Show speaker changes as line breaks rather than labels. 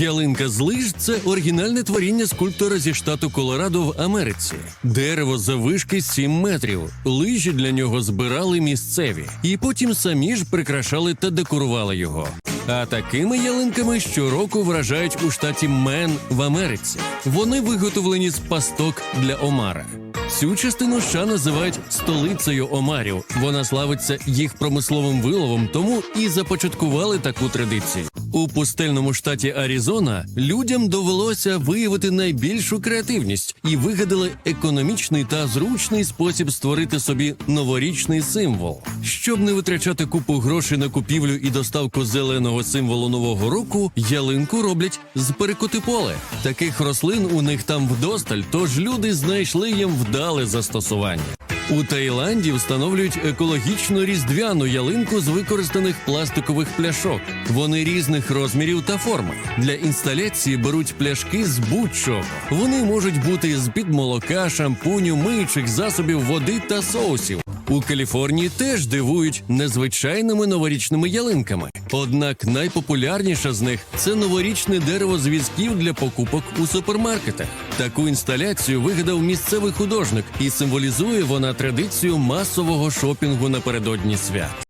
Ялинка з лиж це оригінальне творіння скульптора зі штату Колорадо в Америці. Дерево завишки 7 метрів. Лижі для нього збирали місцеві, і потім самі ж прикрашали та декорували його. А такими ялинками щороку вражають у штаті Мен в Америці. Вони виготовлені з пасток для омара. Цю частину США називають столицею омарів. Вона славиться їх промисловим виловом, тому і започаткували таку традицію. У пустельному штаті Аризона людям довелося виявити найбільшу креативність і вигадали економічний та зручний спосіб створити собі новорічний символ. Щоб не витрачати купу грошей на купівлю і доставку зеленого символу нового року, ялинку роблять з перекотиполе. Таких рослин у них там вдосталь, тож люди знайшли їм вдале застосування. У Таїланді встановлюють екологічну різдвяну ялинку з використаних пластикових пляшок. Вони різних розмірів та форми. Для інсталяції беруть пляшки з будь-чого. Вони можуть бути з під молока, шампуню, миючих засобів, води та соусів. У Каліфорнії теж дивують незвичайними новорічними ялинками. Однак найпопулярніша з них це новорічне дерево з для покупок у супермаркетах. Таку інсталяцію вигадав місцевий художник і символізує вона традицію масового шопінгу напередодні свят.